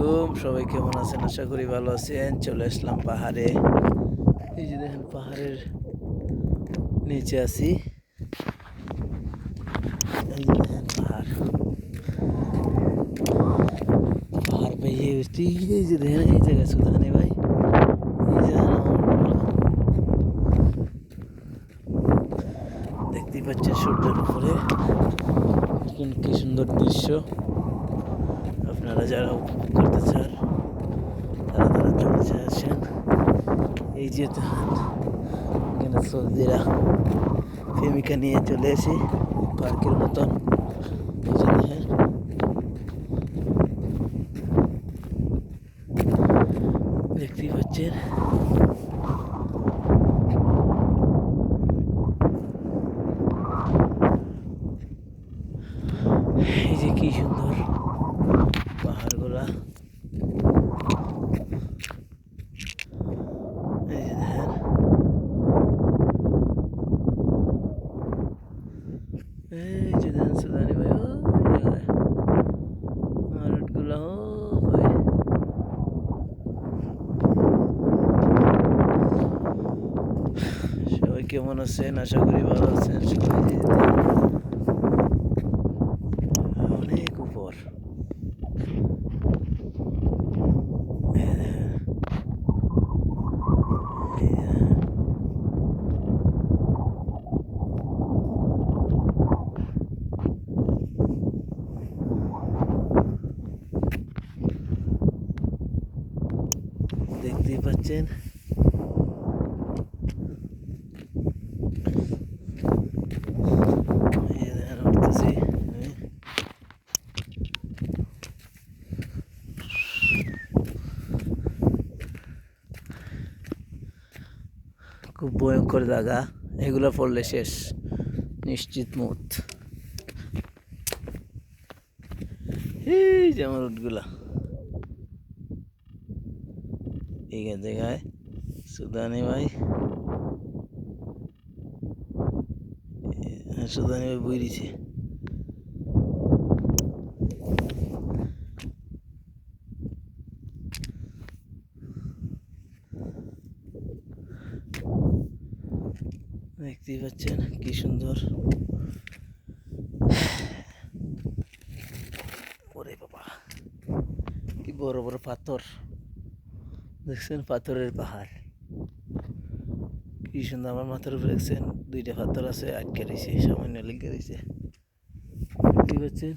আলাইকুম, সবাই কেমন আছেন? আশা করি ভালো আছেন। চলে আসলাম পাহাড়ে। এই যে দেখেন, পাহাড়ের নিচে আছি। এই পাহাড়। পাহাড় পেয়ে এই যে দেখেন, এই জায়গায় সুদানি ভাই? এই যে দেখতেই পাচ্ছেন সূর্যের উপরে। কি সুন্দর দৃশ্য। আপনারা যারা উপভোগ করতে চান তারা তারা চলে যায় আসেন এই যে দেখেন এখানে সৌদিরা প্রেমিকা নিয়ে চলে এসে পার্কের মতন এই যে দেখেন দেখতেই পাচ্ছেন এই যে কি সুন্দর পাহাড়গুলা এই যে দেখেন এই যে দেখেন সুদানি ভাই ও জায়গায় মারুটগুলা ও ভাই সবাই কেমন আছেন আশা করি ভালো আছেন সবাই যে অনেক উপর এই দেখেন। এই দেখেন। দেখতেই পাচ্ছেন। খুব ভয়ঙ্কর জায়গা। এগুলো পড়লে শেষ। নিশ্চিত মত এই যে আমার উঠগুলা এই জায়গায় সুদানি ভাই সুদানি ভাই বই দিছে দেখতেই পাচ্ছেন কি সুন্দর। ওরে বাবা, কি বড় বড় পাথর। দেখছেন পাথরের পাহাড়। কি সুন্দর আমার মাথার উপরে দেখছেন, দুইটা পাথর আছে, আটকে রয়েছে, সামান্য লেগে রয়েছে। দেখতে পাচ্ছেন